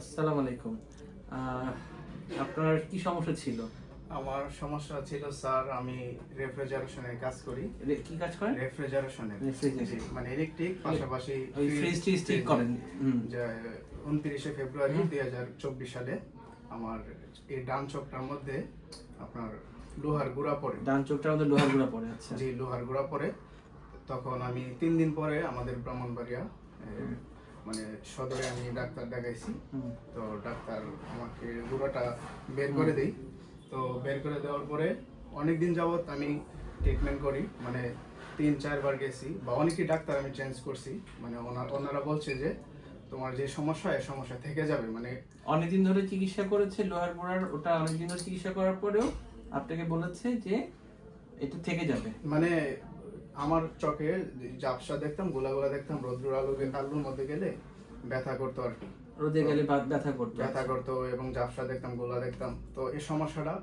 আসসালামু আলাইকুম। আপনার কি সমস্যা ছিল? আমার সমস্যা ছিল স্যার আমি রেফ্রিজারেশনের কাজ করি। কি কাজ করেন? রেফ্রিজারেশনের। মানে ইলেকট্রিক পাশাপাশি ফ্রিজ টিজ ঠিক করেন। উনত্রিশে ফেব্রুয়ারি দুই হাজার চব্বিশ সালে আমার এই ডান চোখটার মধ্যে আপনার লোহার গুঁড়া পড়ে। ডান চোখটার মধ্যে লোহার গুঁড়া পড়ে আচ্ছা। জি লোহার গুঁড়া পড়ে। তখন আমি তিন দিন পরে আমাদের ব্রাহ্মণবাড়িয়া মানে সদরে আমি ডাক্তার দেখাইছি। তো ডাক্তার আমাকে গুঁড়োটা বের করে দেই। তো বের করে দেওয়ার পরে অনেক দিন যাবত আমি ট্রিটমেন্ট করি। মানে তিন চারবার গেছি। বা অনেকই ডাক্তার আমি চেঞ্জ করছি। মানে ওনার ওনারা বলছে যে তোমার যে সমস্যা এই সমস্যা থেকে যাবে। মানে অনেকদিন ধরে চিকিৎসা করেছে লোহার গুঁড়ার ওটা অনেকদিন ধরে চিকিৎসা করার পরেও আপনাকে বলেছে যে এটা থেকে যাবে। মানে আমার চোখে জাপসা দেখতাম গোলা গোলা দেখতাম রৌদ্র আলো আলুর মধ্যে গেলে ব্যথা করতো আর কি। রোদে গেলে ব্যথা করতো ব্যথা করতো এবং জাপসা দেখতাম গোলা দেখতাম। তো এই সমস্যাটা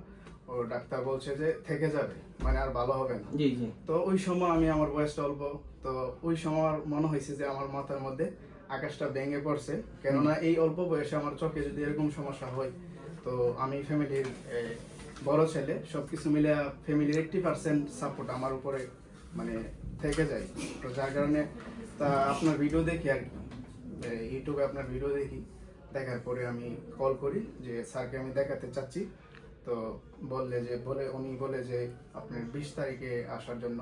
ও ডাক্তার বলছে যে থেকে যাবে মানে আর ভালো হবে না। জি জি। তো ওই সময় আমি আমার বয়সটা অল্প তো ওই সময় আমার মনে হয়েছে যে আমার মাথার মধ্যে আকাশটা ভেঙে পড়ছে কেননা এই অল্প বয়সে আমার চোখে যদি এরকম সমস্যা হয় তো আমি ফ্যামিলির বড় ছেলে সবকিছু মিলে ফ্যামিলির এইটটি পার্সেন্ট সাপোর্ট আমার উপরে মানে থেকে যায়। তো যার কারণে তা আপনার ভিডিও দেখি আর কি। ইউটিউবে আপনার ভিডিও দেখি। দেখার পরে আমি কল করি যে স্যারকে আমি দেখাতে চাচ্ছি। তো বললে যে বলে উনি বলে যে আপনার বিশ তারিখে আসার জন্য।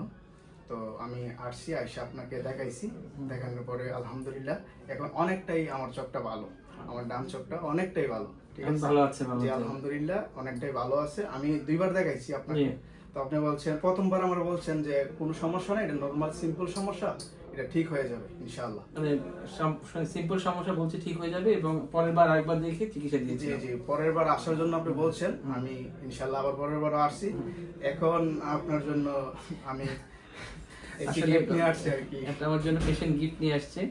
তো আমি আসছি আইসা আপনাকে দেখাইছি। দেখানোর পরে আলহামদুলিল্লাহ এখন অনেকটাই আমার চোখটা ভালো। আমার ডান চোখটা অনেকটাই ভালো। ঠিক আছে? ভালো। আলহামদুলিল্লাহ অনেকটাই ভালো আছে। আমি দুইবার দেখাইছি আপনাকে। তো আপনি বলছেন প্রথমবার আমার বলছেন যে কোনো সমস্যা নাই এটা নর্মাল সিম্পল সমস্যা এটা ঠিক হয়ে যাবে ইনশাআল্লাহ। মানে সিম্পল সমস্যা বলছে ঠিক হয়ে যাবে এবং পরের বার আরেকবার দেখে চিকিৎসা জি জি পরের বার আসার জন্য আপনি বলছেন আমি ইনশাল্লাহ আবার পরের বার আসছি। এখন আপনার জন্য আমি একটি আসলে gift নিয়ে আসছি আর কি। একটা আমার জন্য পেশেন্ট গিফট নিয়ে আসছে।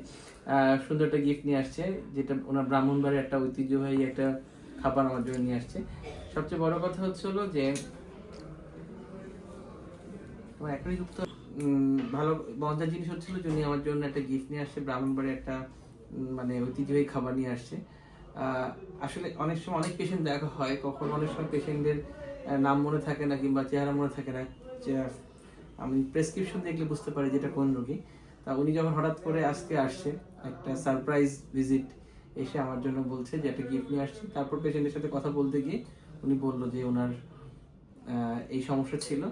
আহ, সুন্দর একটা গিফট নিয়ে আসছে যেটা ওনার ব্রাহ্মণবাড়ির একটা ঐতিহ্যবাহী একটা খাবার আমার জন্য নিয়ে আসছে। সবচেয়ে বড় কথা হচ্ছে হলো যে আমার এখনই যুক্ত ভালো, মজার জিনিস হচ্ছিল যে উনি আমার জন্য একটা গিফট নিয়ে আসছে ব্রাহ্মণবাড়ির একটা মানে ঐতিহ্যবাহী খাবার নিয়ে আসছে। আসলে অনেক সময় অনেক পেশেন্ট দেখা হয়, কখন অনেক সময় পেশেন্টদের নাম মনে থাকে না কিংবা চেহারা মনে থাকে না। আমি প্রেসক্রিপশন দেখলে বুঝতে পারি যেটা কোন রোগী। তা উনি যখন হঠাৎ করে আজকে আসছে, একটা সারপ্রাইজ ভিজিট এসে আমার জন্য বলছে যে একটা গিফট নিয়ে আসছি। তারপর পেশেন্টের সাথে কথা বলতে গিয়ে উনি বলল যে ওনার এই সমস্যা ছিল।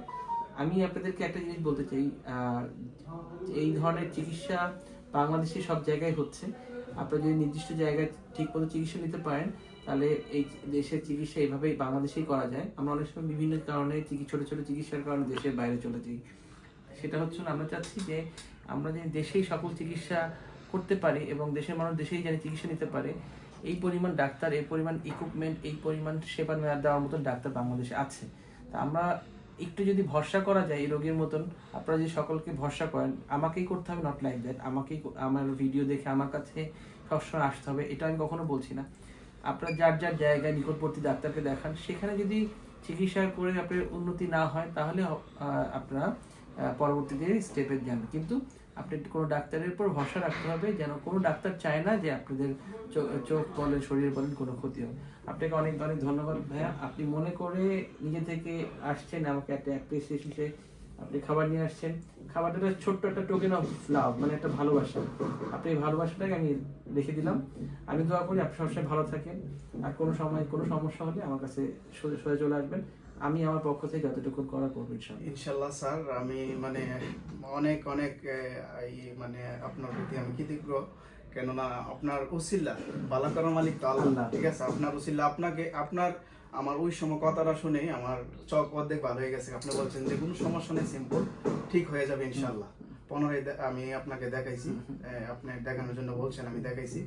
আমি আপনাদেরকে একটা জিনিস বলতে চাই এই ধরনের চিকিৎসা বাংলাদেশে সব জায়গায় হচ্ছে। আপনারা যদি নির্দিষ্ট জায়গায় ঠিক মতো চিকিৎসা নিতে পারেন, তাহলে এই দেশের চিকিৎসা এইভাবেই বাংলাদেশেই করা যায়। আমরা অনেক সময় বিভিন্ন কারণে ছোটো, ছোট চিকিৎসার কারণে দেশের বাইরে চলে যাই। সেটা হচ্ছে আমরা চাচ্ছি যে আমরা যে দেশেই সকল চিকিৎসা করতে পারি এবং দেশের মানুষ দেশেই যেন চিকিৎসা নিতে পারে, এই পরিমাণ ডাক্তার, এই পরিমাণ ইকুইপমেন্ট এই পরিমাণ সেবা দেওয়ার মতন ডাক্তার বাংলাদেশে আছে। তা আমরা একটু যদি ভরসা করা যায় এই রোগীর মতন, আপনারা যে সকলকে ভরসা করেন, আমাকেই করতে হবে নট লাইক দ্যাট আমাকেই আমার ভিডিও দেখে আমার কাছে সবসময় আসতে হবে, এটা আমি কখনো বলছি না। আপনার যার যার জায়গায় নিকটবর্তী ডাক্তারকে দেখান, সেখানে যদি চিকিৎসা করে আপনার উন্নতি না হয়, তাহলে আপনারা পরবর্তীতে স্টেপে যান। কিন্তু আপনি কোনো ডাক্তারের উপর ভরসা রাখতে হবে, যেন কোনো ডাক্তার চায় না যে আপনাদের চোখ বলেন, শরীর বলেন কোনো ক্ষতি হবে আপনাকে অনেক অনেক ধন্যবাদ ভাইয়া। আপনি মনে করে নিজে থেকে আসছেন, আমাকে একটা অ্যাপ্রিসিয়েশন আপনি খাবার নিয়ে আসছেন। খাবারটা ছোট্ট একটা টোকেন অফ লাভ মানে একটা ভালোবাসা। আপনি এই ভালোবাসাটাকে আমি রেখে দিলাম। আমি দোয়া করি আপনি সবসময় ভালো থাকেন। আর কোনো সময় কোনো সমস্যা হলে আমার কাছে সোজা চলে আসবেন। আমি আমার পক্ষ থেকে যতটুকু করা করব ইনশাআল্লাহ ইনশাআল্লাহ স্যার আমি মানে অনেক অনেক এই মানে আপনার প্রতি আমি কৃতজ্ঞ। কেননা আপনার উসিল্লা বালাকার মালিক তো আল্লাহ। ঠিক আছে? আপনার উসিল্লা আপনাকে আপনার আমার ওই সময় কথাটা শুনে আমার চক অর্ধেক ভালো হয়ে গেছে। আপনি বলছেন যে কোনো সমস্যা নেই সিম্পল ঠিক হয়ে যাবে ইনশাল্লাহ পনেরোই আমি আপনাকে দেখাইছি। আপনি দেখানোর জন্য বলছেন আমি দেখাইছি।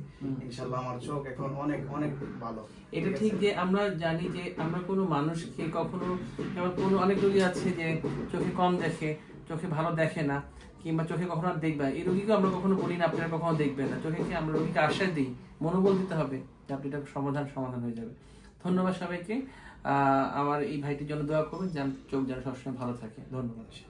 ইনশাল্লাহ আমার চোখ এখন অনেক অনেক ভালো। এটা ঠিক যে আমরা জানি যে আমরা কোনো মানুষকে কখনো যেমন কোনো অনেক রোগী আছে যে চোখে কম দেখে চোখে ভালো দেখে না কিংবা চোখে কখনো আর দেখবে এই রোগীকে আমরা কখনো বলি না আপনারা কখনো দেখবেন না। চোখে কি আমরা রোগীকে আশ্বাস দিই? মনোবল দিতে হবে যে আপনি এটা সমাধান সমাধান হয়ে যাবে। ধন্যবাদ সবাইকে। আহ, আমার এই ভাইটির জন্য দোয়া করবেন যেন চোখ যেন সবসময় ভালো থাকে। ধন্যবাদ।